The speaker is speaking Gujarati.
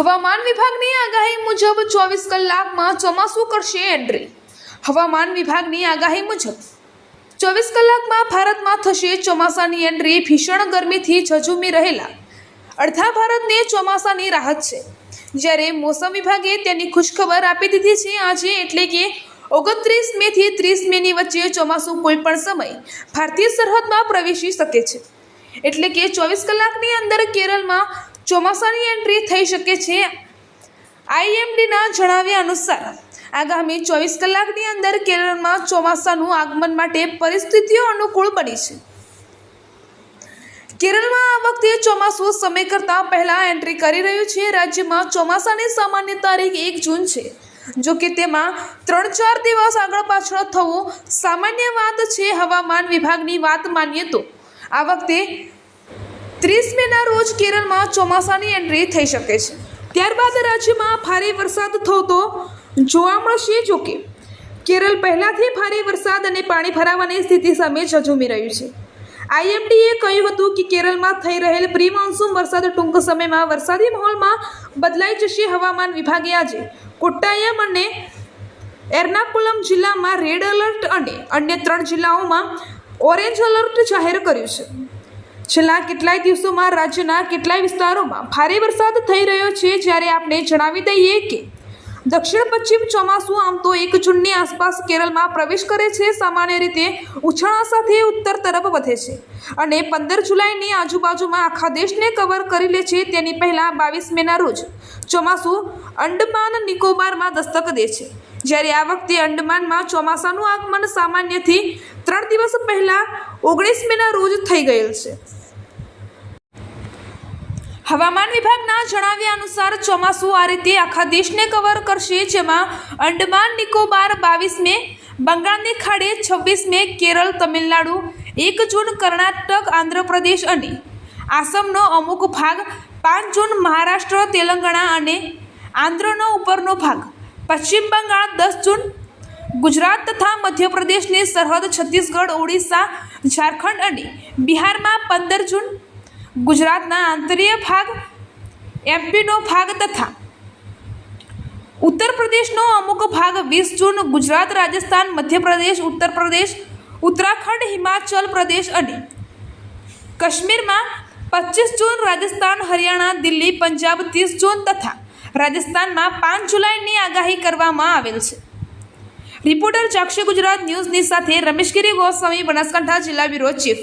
હવામાન વિભાગની આગાહી મુજબ ચોવીસ કલાકમાં ચોમાસું કરશે એન્ટ્રી. હવામાન વિભાગની આગાહી મુજબ ચોવીસ કલાકમાં ભારતમાં થશે ચોમાસાની એન્ટ્રી. ભીષણ ગરમીથી ઝઝૂમી રહેલા અડધા ભારતને ચોમાસાની રાહત છે. જ્યારે મોસમ વિભાગે તેની ખુશખબર આપી દીધી છે આજે એટલે કે ઓગણત્રીસ મે થી ત્રીસ મેની વચ્ચે ચોમાસું કોઈ પણ સમય ભારતીય સરહદમાં પ્રવેશી શકે છે. એટલે કે ચોવીસ કલાકની અંદર કેરળમાં ચોમાસાની એન્ટ્રી થઈ શકે છે. આઈએમડીના જણાવ્યા અનુસાર, આગામી ચોવીસ કલાકની અંદર કેરળમાં ચોમાસાનું આગમન માટે પરિસ્થિતિઓ અનુકૂળ બની છે. કેરળમાં આ વખતે ચોમાસું સમય કરતાં પહેલાં એન્ટ્રી કરી રહ્યું છે. રાજ્યમાં ચોમાસાની સામાન્ય તારીખ એક જૂન છે. જો કે તેમાં ત્રણ ચાર દિવસ આગળ પાછળ થવું સામાન્ય વાત છે. હવામાન વિભાગની વાત માનીએ તો. આ વખતે ત્રીસ મેના રોજ કેરળમાં ચોમાસાની એન્ટ્રી થઈ શકે છે. ત્યારબાદ રાજ્યમાં ભારે વરસાદ થતો જોવા મળશે. જોકે કેરળ પહેલાંથી ભારે વરસાદ અને પાણી ભરાવાની સ્થિતિ સામે ઝઝૂમી રહ્યું છે. આઈએમડીએ કહ્યું હતું કે કેરળમાં થઈ રહેલ પ્રી મોન્સૂન વરસાદ ટૂંક સમયમાં વરસાદી માહોલમાં બદલાઈ જશે. હવામાન વિભાગે આજે કોટ્ટાયમ અને એર્નાકુલમ જિલ્લામાં રેડ એલર્ટ અને અન્ય ત્રણ જિલ્લાઓમાં ઓરેન્જ એલર્ટ જાહેર કર્યું છે. છેલ્લા કેટલાય દિવસોમાં રાજ્યના કેટલાય વિસ્તારોમાં ભારે વરસાદ થઈ રહ્યો છે. જ્યારે આપણે જણાવી દઈએ કે દક્ષિણ પશ્ચિમ ચોમાસું આમ તો એક જૂનની આસપાસ કેરળમાં પ્રવેશ કરે છે. સામાન્ય રીતે ઉછાળા સાથે ઉત્તર તરફ વધે છે અને પંદર જુલાઈની આજુબાજુમાં આખા દેશને કવર કરી લે છે. તેની પહેલાં બાવીસ મેના રોજ ચોમાસું અંડમાન નિકોબારમાં દસ્તક દે છે. જ્યારે આ વખતે અંડમાનમાં ચોમાસાનું આગમન સામાન્યથી ત્રણ દિવસ પહેલાં ઓગણીસ મેના રોજ થઈ ગયેલ છે. હવામાન વિભાગના જણાવ્યા અનુસાર ચોમાસું આ રીતે આખા દેશને કવર કરશે, જેમાં અંડમાન, નિકોબાર બાવીસ મે બંગાળની ખાડી છવ્વીસ મે કેરળ, તમિલનાડુ, એક જૂન, કર્ણાટક, આંધ્રપ્રદેશ અને આસામનો અમુક ભાગ, પાંચ જૂન, મહારાષ્ટ્ર, તેલંગાણા અને આંધ્રનો ઉપરનો ભાગ, પશ્ચિમ બંગાળ, દસ જૂન, ગુજરાત તથા મધ્યપ્રદેશની સરહદ છત્તીસગઢ, ઓડિશા, ઝારખંડ અને બિહારમાં પંદર જૂન ગુજરાતના આંતરીય ભાગ એમપીનો ભાગ તથા ઉત્તર પ્રદેશનો અમુક ભાગ વીસ જૂન ગુજરાત, રાજસ્થાન, મધ્યપ્રદેશ, ઉત્તર પ્રદેશ, ઉત્તરાખંડ, હિમાચલ પ્રદેશ અને કાશ્મીરમાં પચીસ જૂન રાજસ્થાન, હરિયાણા, દિલ્હી, પંજાબ ત્રીસ જૂન તથા રાજસ્થાનમાં પાંચ જુલાઈની આગાહી કરવામાં આવેલ છે. રિપોર્ટર ચાક્ષી ગુજરાત ન્યૂઝની સાથે રમેશગીરી ગોસ્વામી બનાસકાંઠા જિલ્લા બ્યુરો ચીફ.